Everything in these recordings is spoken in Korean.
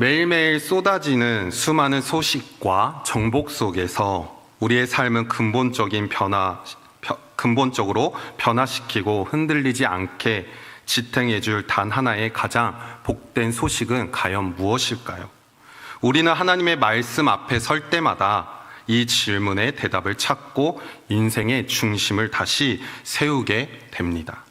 매일매일 쏟아지는 수많은 소식과 정복 속에서 우리의 삶은 근본적인 변화, 벼- 근본적으로 변화시키고 흔들리지 않게 지탱해 줄 단 하나의 가장 복된 소식은 과연 무엇일까요? 우리는 하나님의 말씀 앞에 설 때마다 이 질문에 대답을 찾고 인생의 중심을 다시 세우게 됩니다.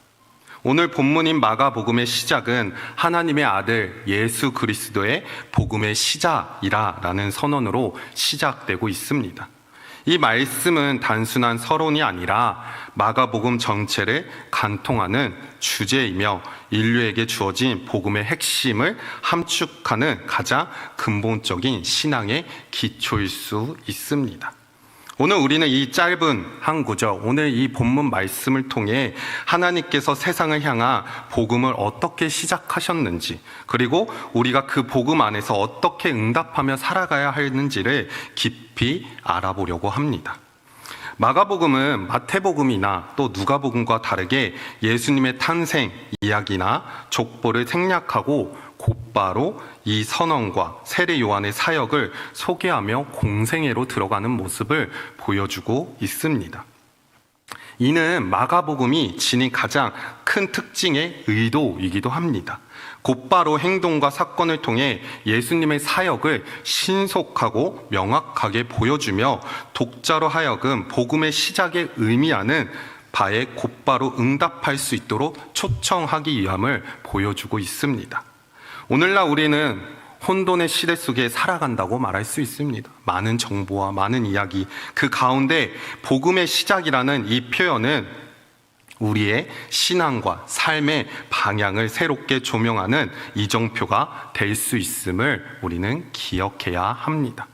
오늘 본문인 마가복음의 시작은 하나님의 아들 예수 그리스도의 복음의 시작이라라는 선언으로 시작되고 있습니다. 이 말씀은 단순한 서론이 아니라 마가복음 전체를 간통하는 주제이며 인류에게 주어진 복음의 핵심을 함축하는 가장 근본적인 신앙의 기초일 수 있습니다. 오늘 우리는 이 짧은 한 구절, 오늘 이 본문 말씀을 통해 하나님께서 세상을 향한 복음을 어떻게 시작하셨는지, 그리고 우리가 그 복음 안에서 어떻게 응답하며 살아가야 하는지를 깊이 알아보려고 합니다. 마가복음은 마태복음이나 또 누가복음과 다르게 예수님의 탄생 이야기나 족보를 생략하고 곧바로 이 선언과 세례 요한의 사역을 소개하며 공생애로 들어가는 모습을 보여주고 있습니다. 이는 마가복음이 지닌 가장 큰 특징의 의도이기도 합니다. 곧바로 행동과 사건을 통해 예수님의 사역을 신속하고 명확하게 보여주며 독자로 하여금 복음의 시작에 의미하는 바에 곧바로 응답할 수 있도록 초청하기 위함을 보여주고 있습니다. 오늘날 우리는 혼돈의 시대 속에 살아간다고 말할 수 있습니다. 많은 정보와 많은 이야기, 그 가운데 복음의 시작이라는 이 표현은 우리의 신앙과 삶의 방향을 새롭게 조명하는 이정표가 될 수 있음을 우리는 기억해야 합니다.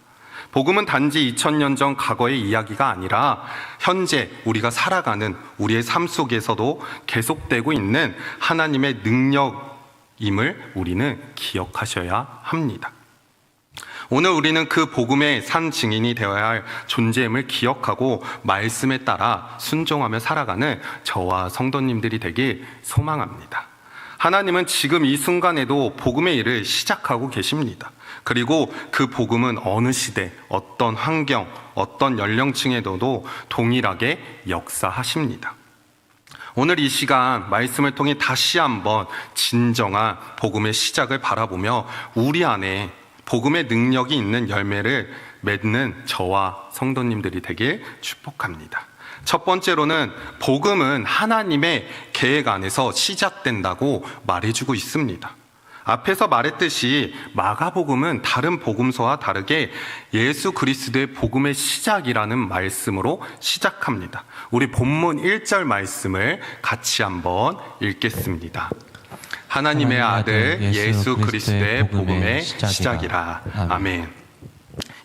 복음은 단지 2000년 전 과거의 이야기가 아니라 현재 우리가 살아가는 우리의 삶 속에서도 계속되고 있는 하나님의 능력 임을 우리는 기억하셔야 합니다. 오늘 우리는 그 복음의 산 증인이 되어야 할 존재임을 기억하고 말씀에 따라 순종하며 살아가는 저와 성도님들이 되길 소망합니다. 하나님은 지금 이 순간에도 복음의 일을 시작하고 계십니다. 그리고 그 복음은 어느 시대, 어떤 환경, 어떤 연령층에도 동일하게 역사하십니다. 오늘 이 시간 말씀을 통해 다시 한번 진정한 복음의 시작을 바라보며 우리 안에 복음의 능력이 있는 열매를 맺는 저와 성도님들이 되길 축복합니다. 첫 번째로는 복음은 하나님의 계획 안에서 시작된다고 말해주고 있습니다. 앞에서 말했듯이 마가복음은 다른 복음서와 다르게 예수 그리스도의 복음의 시작이라는 말씀으로 시작합니다. 우리 본문 1절 말씀을 같이 한번 읽겠습니다. 하나님의 아들 예수 그리스도의 복음의 시작이라. 아멘.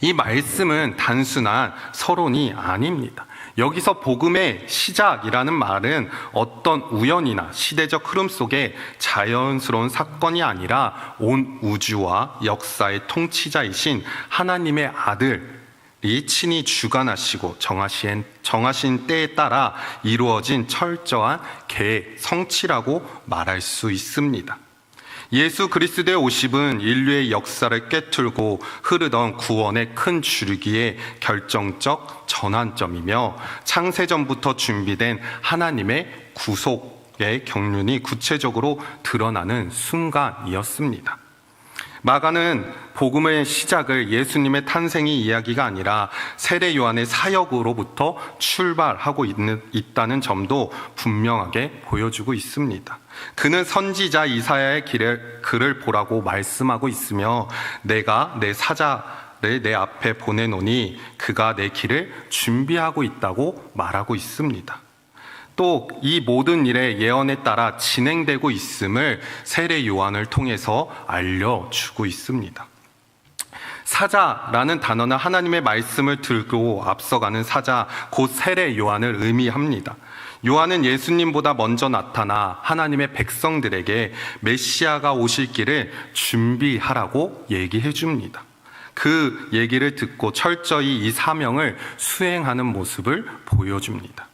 이 말씀은 단순한 서론이 아닙니다. 여기서 복음의 시작이라는 말은 어떤 우연이나 시대적 흐름 속에 자연스러운 사건이 아니라 온 우주와 역사의 통치자이신 하나님의 아들 이 친히 주관하시고 정하신, 정하신 때에 따라 이루어진 철저한 계획, 성취라고 말할 수 있습니다. 예수 그리스도의 오십은 인류의 역사를 꿰뚫고 흐르던 구원의 큰 줄기의 결정적 전환점이며 창세전부터 준비된 하나님의 구속의 경륜이 구체적으로 드러나는 순간이었습니다. 마가는 복음의 시작을 예수님의 탄생의 이야기가 아니라 세례 요한의 사역으로부터 출발하고 있는, 있다는 점도 분명하게 보여주고 있습니다. 그는 선지자 이사야의 길을, 글을 보라고 말씀하고 있으며 내가 내 사자를 내 앞에 보내노니 그가 내 길을 준비하고 있다고 말하고 있습니다. 또 이 모든 일의 예언에 따라 진행되고 있음을 세례 요한을 통해서 알려주고 있습니다. 사자라는 단어는 하나님의 말씀을 들고 앞서가는 사자, 곧 세례 요한을 의미합니다. 요한은 예수님보다 먼저 나타나 하나님의 백성들에게 메시아가 오실 길을 준비하라고 얘기해 줍니다. 그 얘기를 듣고 철저히 이 사명을 수행하는 모습을 보여줍니다.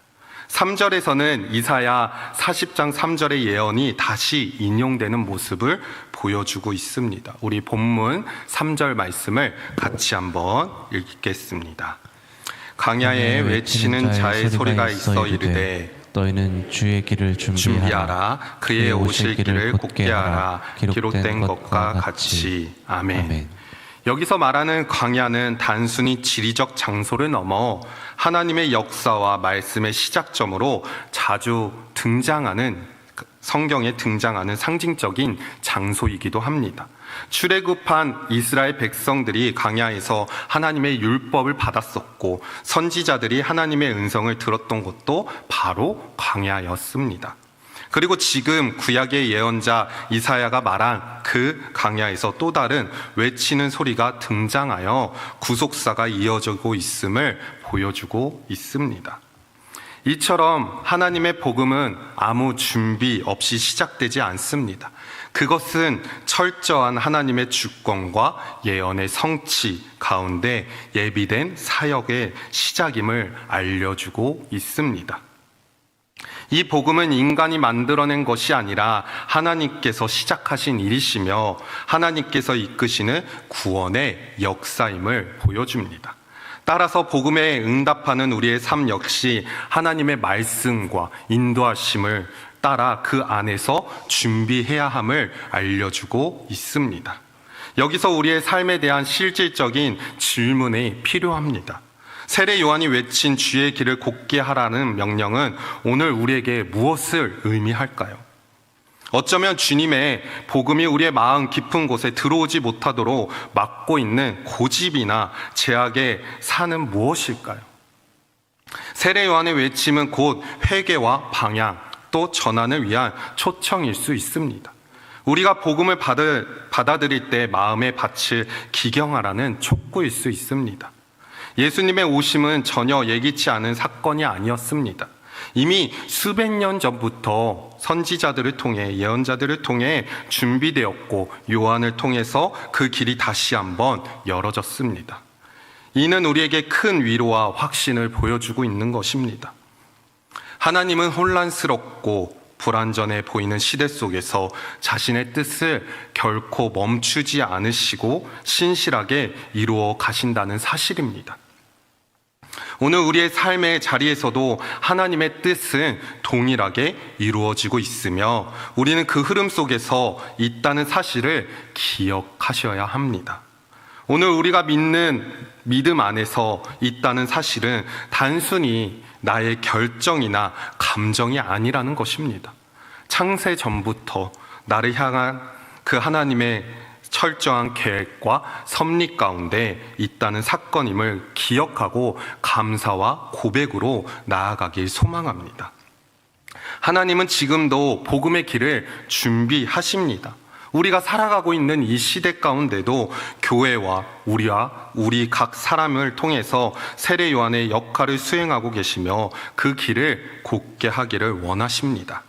3절에서는 이사야 40장 3절의 예언이 다시 인용되는 모습을 보여주고 있습니다. 우리 본문 3절 말씀을 같이 한번 읽겠습니다. 광야에 외치는 자의 소리가 있어 이르되 너희는 주의 길을 준비하라, 준비하라. 그의 오실 길을 곧게 하라. 기록된 것과 같이. 아멘. 여기서 말하는 광야는 단순히 지리적 장소를 넘어 하나님의 역사와 말씀의 시작점으로 자주 등장하는 성경에 등장하는 상징적인 장소이기도 합니다. 출애굽한 이스라엘 백성들이 광야에서 하나님의 율법을 받았었고 선지자들이 하나님의 음성을 들었던 곳도 바로 광야였습니다. 그리고 지금 구약의 예언자 이사야가 말한 그 강야에서 또 다른 외치는 소리가 등장하여 구속사가 이어지고 있음을 보여주고 있습니다. 이처럼 하나님의 복음은 아무 준비 없이 시작되지 않습니다. 그것은 철저한 하나님의 주권과 예언의 성취 가운데 예비된 사역의 시작임을 알려주고 있습니다. 이 복음은 인간이 만들어낸 것이 아니라 하나님께서 시작하신 일이시며 하나님께서 이끄시는 구원의 역사임을 보여줍니다. 따라서 복음에 응답하는 우리의 삶 역시 하나님의 말씀과 인도하심을 따라 그 안에서 준비해야 함을 알려주고 있습니다. 여기서 우리의 삶에 대한 실질적인 질문이 필요합니다. 세례 요한이 외친 주의 길을 곧게 하라는 명령은 오늘 우리에게 무엇을 의미할까요? 어쩌면 주님의 복음이 우리의 마음 깊은 곳에 들어오지 못하도록 막고 있는 고집이나 제약의 산은 무엇일까요? 세례 요한의 외침은 곧 회개와 방향 또 전환을 위한 초청일 수 있습니다. 우리가 복음을 받아들일 때 마음의 밭을 기경하라는 촉구일 수 있습니다. 예수님의 오심은 전혀 예기치 않은 사건이 아니었습니다. 이미 수백 년 전부터 선지자들을 통해 예언자들을 통해 준비되었고 요한을 통해서 그 길이 다시 한번 열어졌습니다. 이는 우리에게 큰 위로와 확신을 보여주고 있는 것입니다. 하나님은 혼란스럽고 불안전해 보이는 시대 속에서 자신의 뜻을 결코 멈추지 않으시고 신실하게 이루어 가신다는 사실입니다. 오늘 우리의 삶의 자리에서도 하나님의 뜻은 동일하게 이루어지고 있으며 우리는 그 흐름 속에서 있다는 사실을 기억하셔야 합니다. 오늘 우리가 믿는 믿음 안에서 있다는 사실은 단순히 나의 결정이나 감정이 아니라는 것입니다. 창세 전부터 나를 향한 그 하나님의 철저한 계획과 섭리 가운데 있다는 사건임을 기억하고 감사와 고백으로 나아가길 소망합니다. 하나님은 지금도 복음의 길을 준비하십니다. 우리가 살아가고 있는 이 시대 가운데도 교회와 우리와 우리 각 사람을 통해서 세례 요한의 역할을 수행하고 계시며 그 길을 곧게 하기를 원하십니다.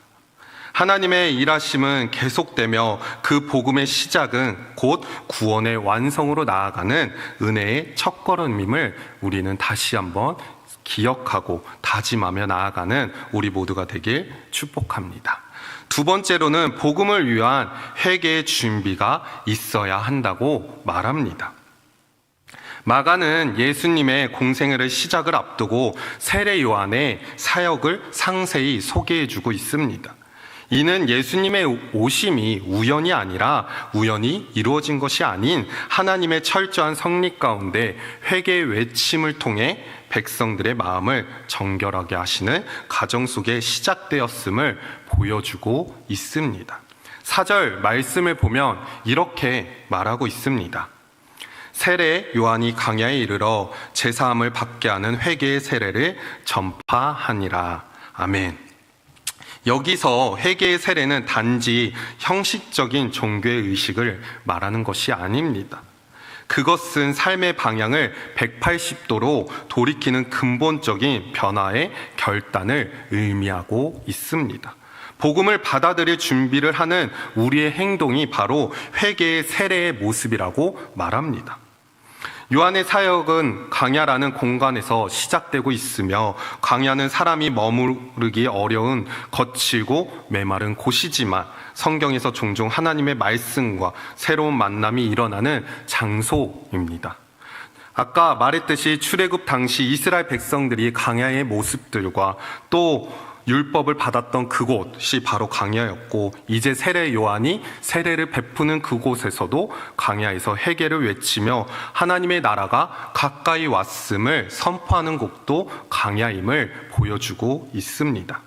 하나님의 일하심은 계속되며 그 복음의 시작은 곧 구원의 완성으로 나아가는 은혜의 첫걸음임을 우리는 다시 한번 기억하고 다짐하며 나아가는 우리 모두가 되길 축복합니다. 두 번째로는 복음을 위한 회개의 준비가 있어야 한다고 말합니다. 마가는 예수님의 공생애를 시작을 앞두고 세례 요한의 사역을 상세히 소개해 주고 있습니다. 이는 예수님의 오심이 우연이 아니라 우연히 이루어진 것이 아닌 하나님의 철저한 성립 가운데 회개의 외침을 통해 백성들의 마음을 정결하게 하시는 가정 속에 시작되었음을 보여주고 있습니다. 사절 말씀을 보면 이렇게 말하고 있습니다. 세례 요한이 강야에 이르러 제사함을 받게 하는 회개의 세례를 전파하니라. 아멘. 여기서 회개의 세례는 단지 형식적인 종교의 의식을 말하는 것이 아닙니다. 그것은 삶의 방향을 180도로 돌이키는 근본적인 변화의 결단을 의미하고 있습니다. 복음을 받아들일 준비를 하는 우리의 행동이 바로 회개의 세례의 모습이라고 말합니다. 요한의 사역은 광야라는 공간에서 시작되고 있으며 광야는 사람이 머무르기 어려운 거칠고 메마른 곳이지만 성경에서 종종 하나님의 말씀과 새로운 만남이 일어나는 장소입니다. 아까 말했듯이 출애굽 당시 이스라엘 백성들이 광야의 모습들과 또 율법을 받았던 그곳이 바로 광야였고 이제 세례 요한이 세례를 베푸는 그곳에서도 광야에서 회개를 외치며 하나님의 나라가 가까이 왔음을 선포하는 곡도 광야임을 보여주고 있습니다.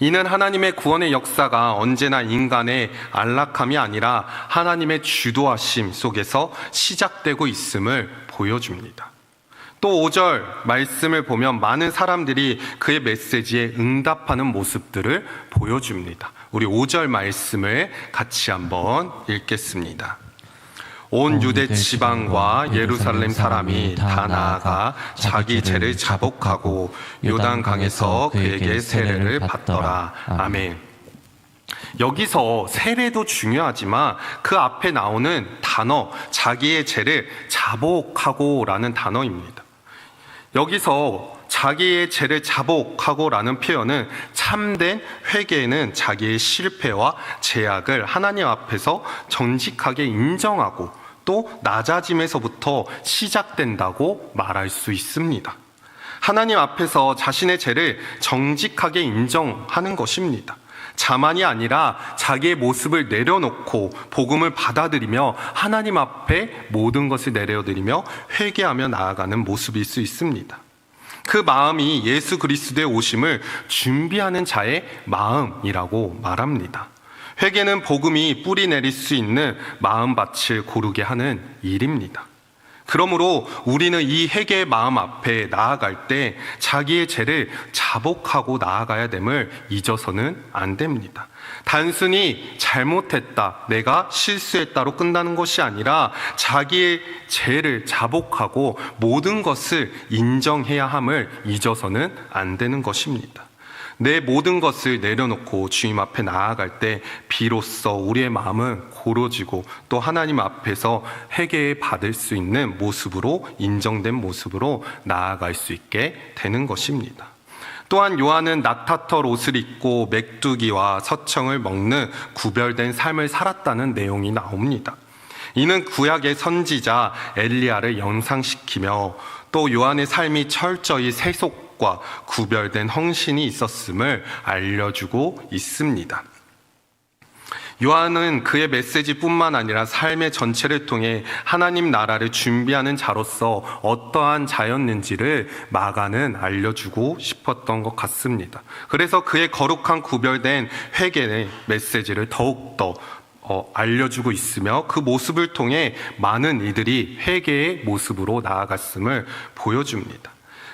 이는 하나님의 구원의 역사가 언제나 인간의 안락함이 아니라 하나님의 주도하심 속에서 시작되고 있음을 보여줍니다. 또 5절 말씀을 보면 많은 사람들이 그의 메시지에 응답하는 모습들을 보여줍니다. 우리 5절 말씀을 같이 한번 읽겠습니다. 온 유대 지방과 예루살렘 사람이 다 나아가 자기 죄를 자복하고 요단강에서 그에게 세례를 받더라. 아멘. 여기서 세례도 중요하지만 그 앞에 나오는 단어, 자기의 죄를 자복하고 라는 단어입니다. 여기서 자기의 죄를 자복하고라는 표현은 참된 회개는 자기의 실패와 제약을 하나님 앞에서 정직하게 인정하고 또 낮아짐에서부터 시작된다고 말할 수 있습니다. 하나님 앞에서 자신의 죄를 정직하게 인정하는 것입니다. 자만이 아니라 자기의 모습을 내려놓고 복음을 받아들이며 하나님 앞에 모든 것을 내려드리며 회개하며 나아가는 모습일 수 있습니다. 그 마음이 예수 그리스도의 오심을 준비하는 자의 마음이라고 말합니다. 회개는 복음이 뿌리 내릴 수 있는 마음밭을 고르게 하는 일입니다. 그러므로 우리는 이 회개의 마음 앞에 나아갈 때 자기의 죄를 자복하고 나아가야 됨을 잊어서는 안 됩니다. 단순히 잘못했다, 내가 실수했다로 끝나는 것이 아니라 자기의 죄를 자복하고 모든 것을 인정해야 함을 잊어서는 안 되는 것입니다. 내 모든 것을 내려놓고 주님 앞에 나아갈 때 비로소 우리의 마음은 고로지고 또 하나님 앞에서 회개 받을 수 있는 모습으로 인정된 모습으로 나아갈 수 있게 되는 것입니다. 또한 요한은 낙타털 옷을 입고 맥두기와 서청을 먹는 구별된 삶을 살았다는 내용이 나옵니다. 이는 구약의 선지자 엘리야를 연상시키며 또 요한의 삶이 철저히 세속 과 구별된 헌신이 있었음을 알려주고 있습니다. 요한은 그의 메시지뿐만 아니라 삶의 전체를 통해 하나님 나라를 준비하는 자로서 어떠한 자였는지를 마가는 알려주고 싶었던 것 같습니다. 그래서 그의 거룩한 구별된 회개의 메시지를 더욱더 어, 알려주고 있으며 그 모습을 통해 많은 이들이 회개의 모습으로 나아갔음을 보여줍니다.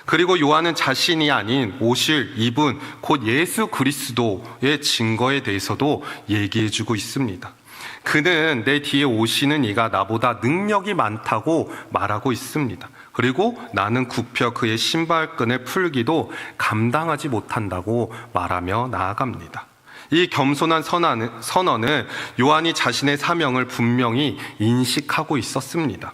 그리고 요한은 자신이 아닌 오실 이분 곧 예수 그리스도의 증거에 대해서도 얘기해 주고 있습니다. 그는 내 뒤에 오시는 이가 나보다 능력이 많다고 말하고 있습니다. 그리고 나는 굽혀 그의 신발끈을 풀기도 감당하지 못한다고 말하며 나아갑니다. 이 겸손한 선언은, 요한이 자신의 사명을 분명히 인식하고 있었습니다.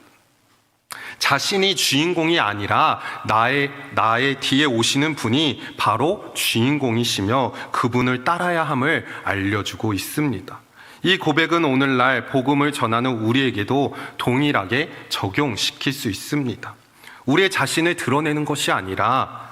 자신이 주인공이 아니라 나의, 나의 뒤에 오시는 분이 바로 주인공이시며 그분을 따라야 함을 알려주고 있습니다. 이 고백은 오늘날 복음을 전하는 우리에게도 동일하게 적용시킬 수 있습니다. 우리의 자신을 드러내는 것이 아니라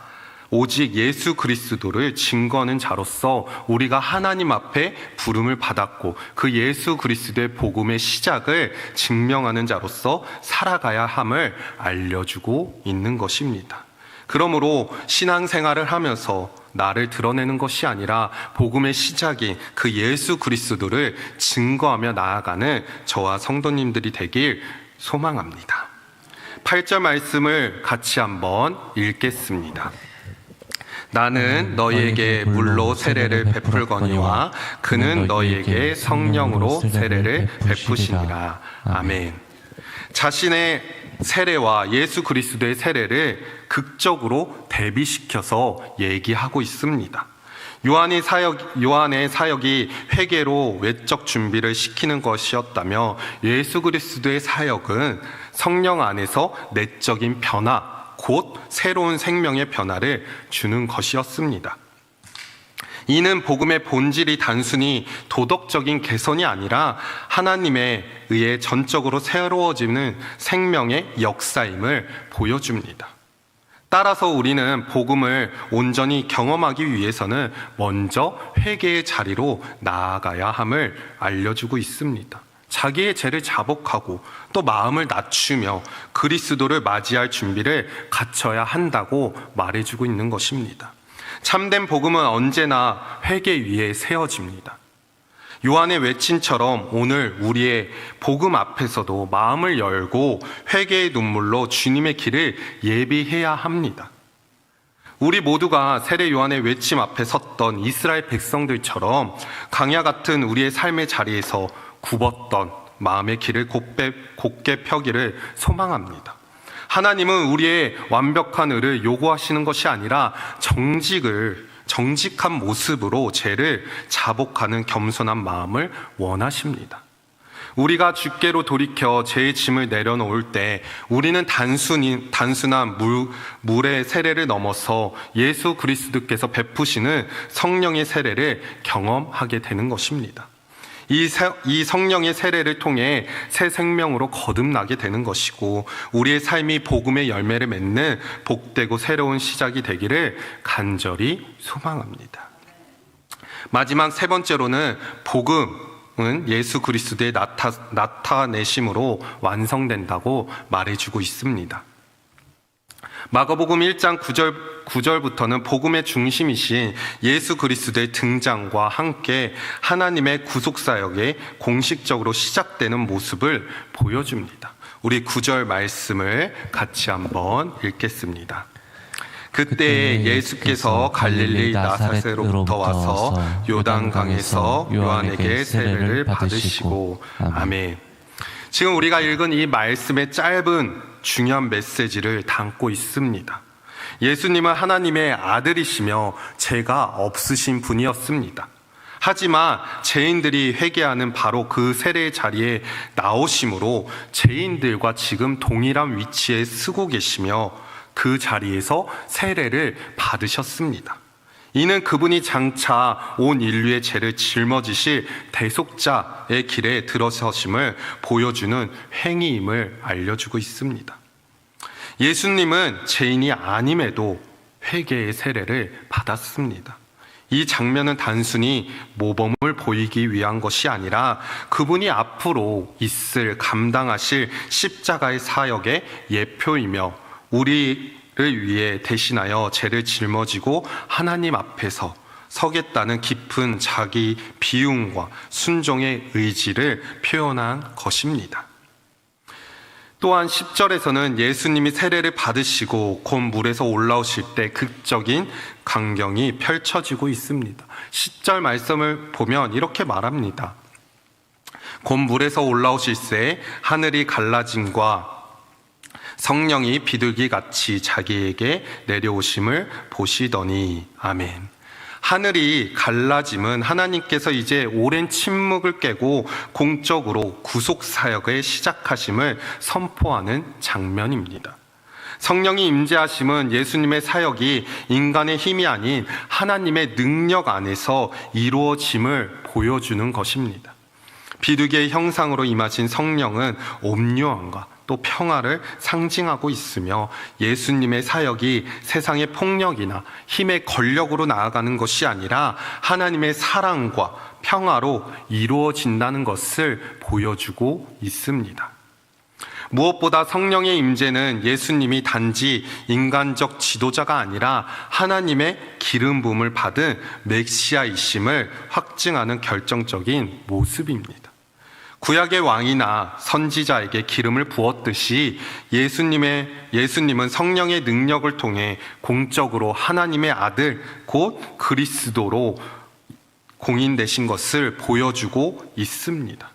오직 예수 그리스도를 증거하는 자로서 우리가 하나님 앞에 부름을 받았고 그 예수 그리스도의 복음의 시작을 증명하는 자로서 살아가야 함을 알려주고 있는 것입니다. 그러므로 신앙생활을 하면서 나를 드러내는 것이 아니라 복음의 시작인 그 예수 그리스도를 증거하며 나아가는 저와 성도님들이 되길 소망합니다. 8절 말씀을 같이 한번 읽겠습니다. 나는 너희에게 물로 세례를 베풀거니와 그는 너희에게 성령으로 세례를 베푸시니라. 아멘. 자신의 세례와 예수 그리스도의 세례를 극적으로 대비시켜서 얘기하고 있습니다. 요한의 사역, 요한의 사역이 회개로 외적 준비를 시키는 것이었다며 예수 그리스도의 사역은 성령 안에서 내적인 변화, 곧 새로운 생명의 변화를 주는 것이었습니다. 이는 복음의 본질이 단순히 도덕적인 개선이 아니라 하나님에 의해 전적으로 새로워지는 생명의 역사임을 보여줍니다. 따라서 우리는 복음을 온전히 경험하기 위해서는 먼저 회개의 자리로 나아가야 함을 알려주고 있습니다. 자기의 죄를 자복하고 또 마음을 낮추며 그리스도를 맞이할 준비를 갖춰야 한다고 말해주고 있는 것입니다. 참된 복음은 언제나 회개 위에 세워집니다. 요한의 외침처럼 오늘 우리의 복음 앞에서도 마음을 열고 회개의 눈물로 주님의 길을 예비해야 합니다. 우리 모두가 세례 요한의 외침 앞에 섰던 이스라엘 백성들처럼 강야 같은 우리의 삶의 자리에서 굽었던 마음의 길을 곧게, 곧게 펴기를 소망합니다. 하나님은 우리의 완벽한 의를 요구하시는 것이 아니라 정직을 정직한 모습으로 죄를 자복하는 겸손한 마음을 원하십니다. 우리가 주께로 돌이켜 죄의 짐을 내려놓을 때 우리는 단순히 단순한 물 물의 세례를 넘어서 예수 그리스도께서 베푸시는 성령의 세례를 경험하게 되는 것입니다. 이, 세- 이 성령의 세례를 통해 새 생명으로 거듭나게 되는 것이고 우리의 삶이 복음의 열매를 맺는 복되고 새로운 시작이 되기를 간절히 소망합니다. 마지막 세 번째로는 복음은 예수 그리스도의 나타, 나타내심으로 완성된다고 말해주고 있습니다. 마가복음 1장 9절, 9절부터는 복음의 중심이신 예수 그리스도의 등장과 함께 하나님의 구속 사역에 공식적으로 시작되는 모습을 보여줍니다. 우리 9절 말씀을 같이 한번 읽겠습니다. 그때 예수께서 갈릴리 나사렛으로부터 와서 요단강에서 요한에게 세례를 받으시고 아멘. 지금 우리가 읽은 이 말씀의 짧은 중요한 메시지를 담고 있습니다. 예수님은 하나님의 아들이시며 죄가 없으신 분이었습니다. 하지만 죄인들이 회개하는 바로 그 세례의 자리에 나오심으로 죄인들과 지금 동일한 위치에 쓰고 계시며 그 자리에서 세례를 받으셨습니다. 이는 그분이 장차 온 인류의 죄를 짊어지실 대속자의 길에 들어서심을 보여주는 행위임을 알려주고 있습니다. 예수님은 죄인이 아님에도 회개의 세례를 받았습니다. 이 장면은 단순히 모범을 보이기 위한 것이 아니라 그분이 앞으로 있을 감당하실 십자가의 사역의 예표이며 우리를 위해 대신하여 죄를 짊어지고 하나님 앞에서 서겠다는 깊은 자기 비움과 순종의 의지를 표현한 것입니다. 또한 10절에서는 예수님이 세례를 받으시고 곧 물에서 올라오실 때 극적인 광경이 펼쳐지고 있습니다. 10절 말씀을 보면 이렇게 말합니다. 곧 물에서 올라오실 때 하늘이 갈라짐과 성령이 비둘기 같이 자기에게 내려오심을 보시더니 아멘. 하늘이 갈라짐은 하나님께서 이제 오랜 침묵을 깨고 공적으로 구속 사역을 시작하심을 선포하는 장면입니다. 성령이 임재하심은 예수님의 사역이 인간의 힘이 아닌 하나님의 능력 안에서 이루어짐을 보여주는 것입니다. 비둘기의 형상으로 임하신 성령은 온유함과 또 평화를 상징하고 있으며 예수님의 사역이 세상의 폭력이나 힘의 권력으로 나아가는 것이 아니라 하나님의 사랑과 평화로 이루어진다는 것을 보여주고 있습니다. 무엇보다 성령의 임재는 예수님이 단지 인간적 지도자가 아니라 하나님의 기름 부음을 받은 메시아이심을 확증하는 결정적인 모습입니다. 구약의 왕이나 선지자에게 기름을 부었듯이 예수님의 예수님은 성령의 능력을 통해 공적으로 하나님의 아들 곧 그리스도로 공인되신 것을 보여주고 있습니다.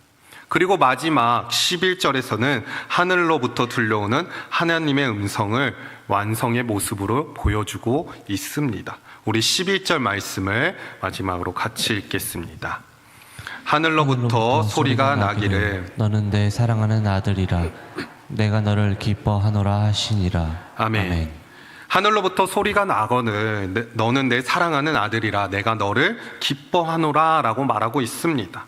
그리고 마지막 11절에서는 하늘로부터 들려오는 하나님의 음성을 완성의 모습으로 보여주고 있습니다. 우리 11절 말씀을 마지막으로 같이 읽겠습니다. 하늘로부터 소리가 나기를. 너는 내 사랑하는 아들이라. 내가 너를 기뻐하노라 하시니라. 아멘. 하늘로부터 소리가 나거늘 내- 너는 내 사랑하는 아들이라. 내가 너를 기뻐하노라라고 말하고 있습니다.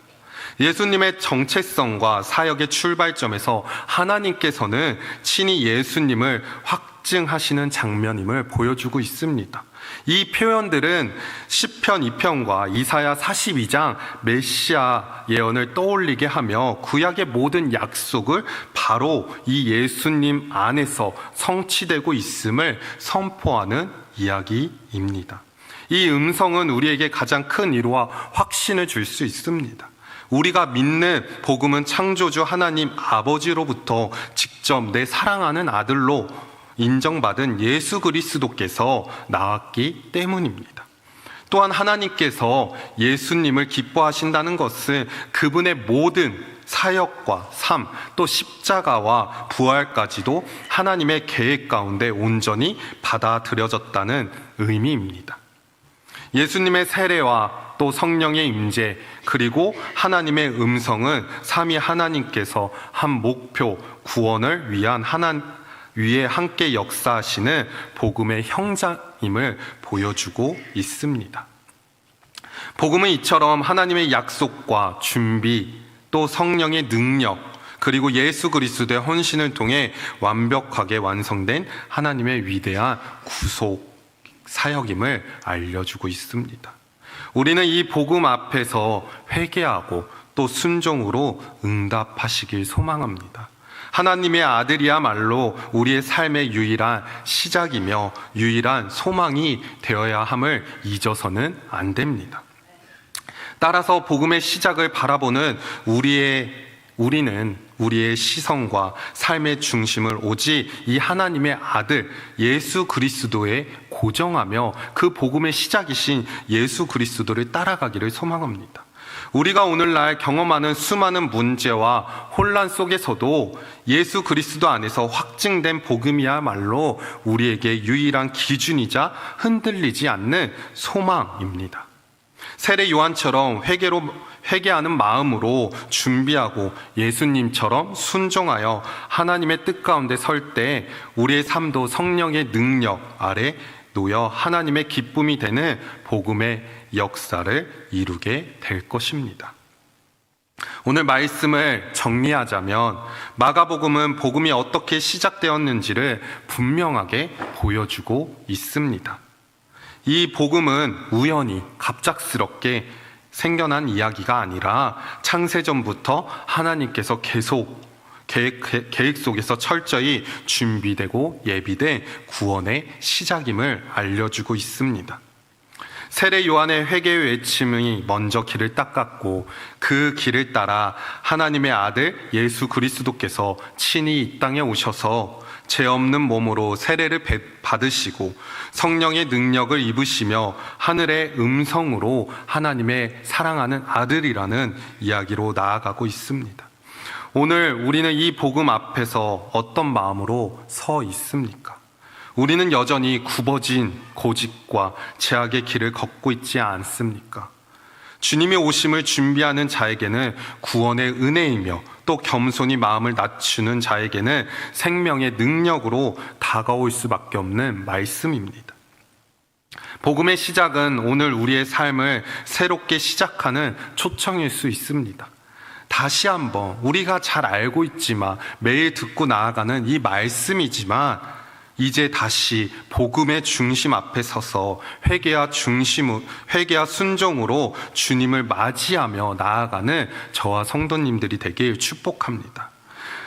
예수님의 정체성과 사역의 출발점에서 하나님께서는 친히 예수님을 확 증하시는 장면임을 보여주고 있습니다. 이 표현들은 시편 2편과 이사야 42장 메시아 예언을 떠올리게 하며 구약의 모든 약속을 바로 이 예수님 안에서 성취되고 있음을 선포하는 이야기입니다. 이 음성은 우리에게 가장 큰 위로와 확신을 줄 수 있습니다. 우리가 믿는 복음은 창조주 하나님 아버지로부터 직접 내 사랑하는 아들로 인정받은 예수 그리스도께서 나왔기 때문입니다. 또한 하나님께서 예수님을 기뻐하신다는 것은 그분의 모든 사역과 삶, 또 십자가와 부활까지도 하나님의 계획 가운데 온전히 받아들여졌다는 의미입니다. 예수님의 세례와 또 성령의 임재 그리고 하나님의 음성은 삼위 하나님께서 한 목표 구원을 위한 하나 위에 함께 역사하시는 복음의 형장임을 보여주고 있습니다. 복음은 이처럼 하나님의 약속과 준비 또 성령의 능력 그리고 예수 그리스도의 헌신을 통해 완벽하게 완성된 하나님의 위대한 구속 사역임을 알려주고 있습니다. 우리는 이 복음 앞에서 회개하고 또 순종으로 응답하시길 소망합니다. 하나님의 아들이야말로 우리의 삶의 유일한 시작이며 유일한 소망이 되어야 함을 잊어서는 안 됩니다. 따라서 복음의 시작을 바라보는 우리의 우리는 우리의 시선과 삶의 중심을 오직 이 하나님의 아들 예수 그리스도에 고정하며 그 복음의 시작이신 예수 그리스도를 따라가기를 소망합니다. 우리가 오늘날 경험하는 수많은 문제와 혼란 속에서도 예수 그리스도 안에서 확증된 복음이야말로 우리에게 유일한 기준이자 흔들리지 않는 소망입니다. 세례 요한처럼 회개로 회개하는 마음으로 준비하고 예수님처럼 순종하여 하나님의 뜻 가운데 설 때 우리의 삶도 성령의 능력 아래 놓여 하나님의 기쁨이 되는 복음의 역사를 이루게 될 것입니다. 오늘 말씀을 정리하자면 마가복음은 복음이 어떻게 시작되었는지를 분명하게 보여주고 있습니다. 이 복음은 우연히 갑작스럽게 생겨난 이야기가 아니라 창세전부터 하나님께서 계속 계획, 계획 속에서 철저히 준비되고 예비된 구원의 시작임을 알려주고 있습니다. 세례 요한의 회개 외침이 먼저 길을 닦았고 그 길을 따라 하나님의 아들 예수 그리스도께서 친히 이 땅에 오셔서 죄 없는 몸으로 세례를 받으시고 성령의 능력을 입으시며 하늘의 음성으로 하나님의 사랑하는 아들이라는 이야기로 나아가고 있습니다. 오늘 우리는 이 복음 앞에서 어떤 마음으로 서 있습니까? 우리는 여전히 굽어진 고집과 제약의 길을 걷고 있지 않습니까? 주님의 오심을 준비하는 자에게는 구원의 은혜이며 또 겸손히 마음을 낮추는 자에게는 생명의 능력으로 다가올 수밖에 없는 말씀입니다. 복음의 시작은 오늘 우리의 삶을 새롭게 시작하는 초청일 수 있습니다. 다시 한번 우리가 잘 알고 있지만 매일 듣고 나아가는 이 말씀이지만 이제 다시 복음의 중심 앞에 서서 회개와 중심, 회개와 순종으로 주님을 맞이하며 나아가는 저와 성도님들이 되길 축복합니다.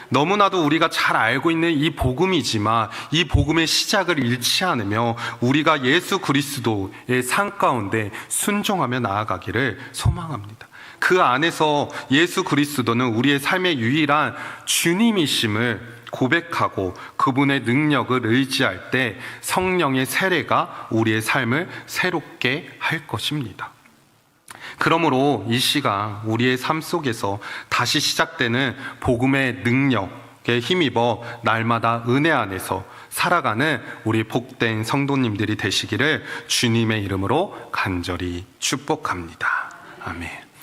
너무나도 우리가 잘 알고 있는 이 복음이지만 이 복음의 시작을 잃지 않으며 우리가 예수 그리스도의 상 가운데 순종하며 나아가기를 소망합니다. 그 안에서 예수 그리스도는 우리의 삶의 유일한 주님이심을 고백하고 그분의 능력을 의지할 때 성령의 세례가 우리의 삶을 새롭게 할 것입니다. 그러므로 이 시가 우리의 삶 속에서 다시 시작되는 복음의 능력에 힘입어 날마다 은혜 안에서 살아가는 우리 복된 성도님들이 되시기를 주님의 이름으로 간절히 축복합니다. 아멘.